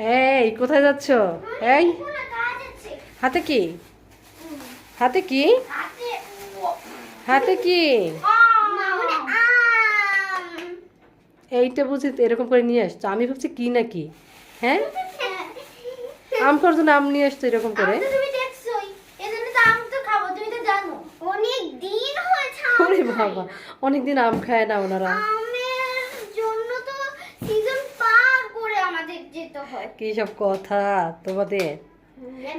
এই কোথায় যাচ্ছ? এই হাতে কি? হাতে কি? হাতে কি? এইটা বুঝি এরকম করে নিয়ে আসছো। আমি ভাবছি কি না কি হ্যাঁ? আম করার জন্য আম নিয়ে আসছো এরকম করে? বাবা অনেকদিন আম খায় না ওনারা আমের জন্য তো সিজন পার করে আমাদের যেতে হয় কি সব কথা তোমাদের?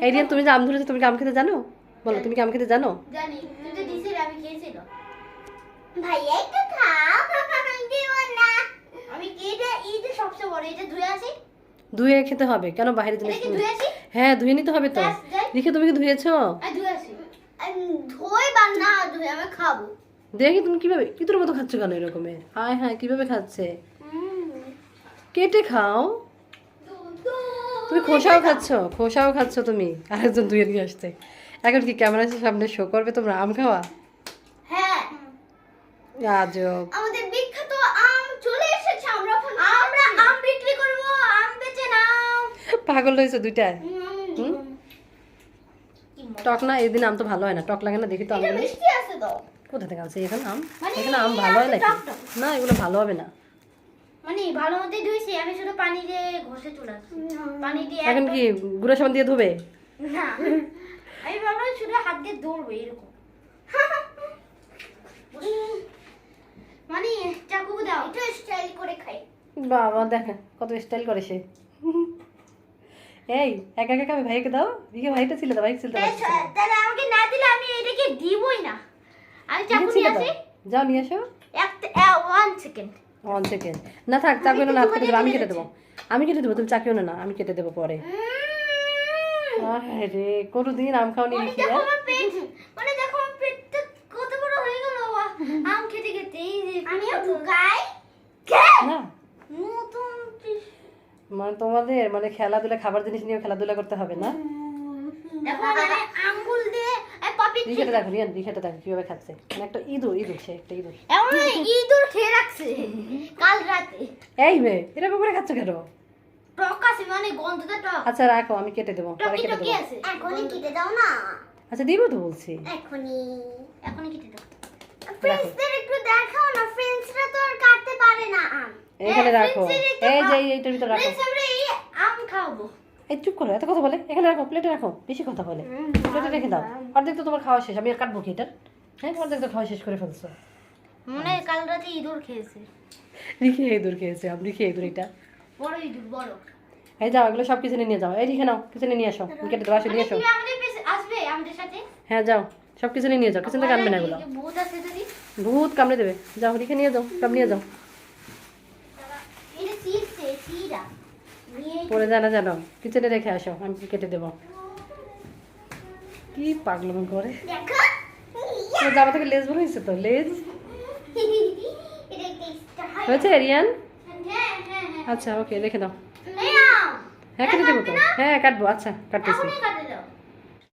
এই তুমি যে আম ধরেছো তুমি কি আম খেতে জানো? বলো তুমি কি আম খেতে জানো? জানি। তুই তো দিছিস আমি খেয়েছিল। ভাইয়া একটু খাও। দিও না আমি এটা এইটা সবচেয়ে বড় এটা ধুয়ে খেতে হবে। কেন বাইরে জিনিস কি হ্যাঁ ধুয়ে নিতে হবে তো। দেখে তুমি কি ধুয়েছো। আমি ধুয়ে আসি। ধুই বা না ধুয়ে আমি খাব। দেখি তুমি কীভাবে ইঁদুর মতো খাচ্ছ কেন এরকমের হায় হ্যাঁ কীভাবে খাচ্ছে? কেটে খাও। তুমি খোসাও খাচ্ছ খোসাও খাচ্ছ তুমি। আরেকজন ধুয়ে নিয়ে আসতে এখন কি ক্যামেরা ক্যামেরার সামনে? শো করবে তোমরা? আম খাওয়া? হ্যাঁ। আজব। আমাদের বিখ্যাত আম চলে এসেছে আমরা আমরা আম বিক্রি করব আম বেচে নাও। পাগল হয়েছে দুইটায় হুম? টক না এদিন আম তো ভালো হয় না। টক লাগে না দেখি তো এটা আমগুলো মিষ্টি আছে তো। কোথা থেকে আছে এখানে আম? মানে এখানে আম ভালো হয় নাকি। না এগুলো ভালো হবে না। ভালো মতো ধুইছি আমি শুধু পানি দিয়ে ঘষে পানি দিয়ে এখন কি গুঁড়ো সাবান দিয়ে ধোবে? না আমি ভাবলাম শুধু হাত দিয়ে দৌড়বো এরকম। মানে চাকু দাও। একটু স্টাইল করে খাই। বাবা দেখা কত স্টাইল করে সে। এই একা একা আমি ভাইকে দাও। দিকে ভাইটা ছিল তো ভাই ছিল তাহলে আমাকে না দিলে আমি এটাকে দিবই না। আমি চাকু নিয়ে আসি। যাও নিয়ে এসো একটা ওয়ান সেকেন্ড ওয়ান সেকেন্ড না থাক চাকু না হাত কেটে দেবো। আমি কেটে দেবো। আমি কেটে দেবো তুমি চাকিও না আমি কেটে দেবো পরে। আরে কোনোদিন আম খাওনি মানে লিখি মানে দেখো পেটটা কত বড় হয়ে গেল আম খেতে খেতে এই যে আমিও ঢুকাই না। নতুন মানে তোমাদের মানে খেলাধুলা খাবার জিনিস নিয়ে খেলাধুলা করতে হবে না? দেখো মানে আঙ্গুল দিয়ে এই দেখো রিয়ান রিখাটা দেখো কীভাবে খাচ্ছে। মানে একটা ইঁদুর ইঁদুর সে একটা ইঁদুর। এমন ইঁদুর খেয়ে রাখছে। কাল রাতে। এই মেয়ে এরকম করে খাচ্ছ কেন? টক আছে মানে গন্ধটা টক। আচ্ছা রাখো আমি কেটে দেবো পরে টকি কেটে টকি দেবো। আছে। এখনই কেটে দাও না। আচ্ছা দিব তো বলছি। এখনই এখনই কেটে দাও। ফ্রেন্ডসদের একটু দেখাও না ফ্রেন্ডসরা তো আর কাটতে পারে না আম। এখানে হ্যাঁ, রাখো। এই যে এই- এইটার ভিতর রাখো। আমরা এই আম খাব। এই চুপ করো এত কথা বলে। এখানে রাখো প্লেটে রাখো বেশি কথা বলে। প্লেটে রেখে দাও। অর্ধেক তো তোমার খাওয়া শেষ আমি আর কাটবো কি এটার হ্যাঁ অর্ধেক তো খাওয়া শেষ করে ফেলছো। মনে হয় কাল রাতে ইঁদুর খেয়েছে। রিখে এই দূর খেয়েছে আমি রিখে এই দূর এটা। বড় ইঁদুর বড়। এই যাও এগুলো সব কিছু নিয়ে যাও। এই রিখে নাও কিচেনে নিয়ে আসো। কেটে দেবো আসো নিয়ে আসো। আসবে আমাদের সাথে? হ্যাঁ যাও। সব কিছু নিয়ে যাও কিচেন থেকে আনবে না এগুলো। ভূত কামড়ে দেবে। যাও রিখে নিয়ে যাও সব নিয়ে যাও এটা চিরছে চিরা নিয়ে পরে জানা জানো কিচেনে রেখে আসো আমি কেটে দেবো। কি পাগলাম করে? জামা থেকে লেজ বলে হয়েছে তো? লেজ? হয়েছে রিয়ান হ্যাঁ হ্যাঁ হ্যাঁ। আচ্ছা ওকে রেখে দাও। হ্যাঁ কেটে দেবো তো। হ্যাঁ কাটবো আচ্ছা কাটতেছি।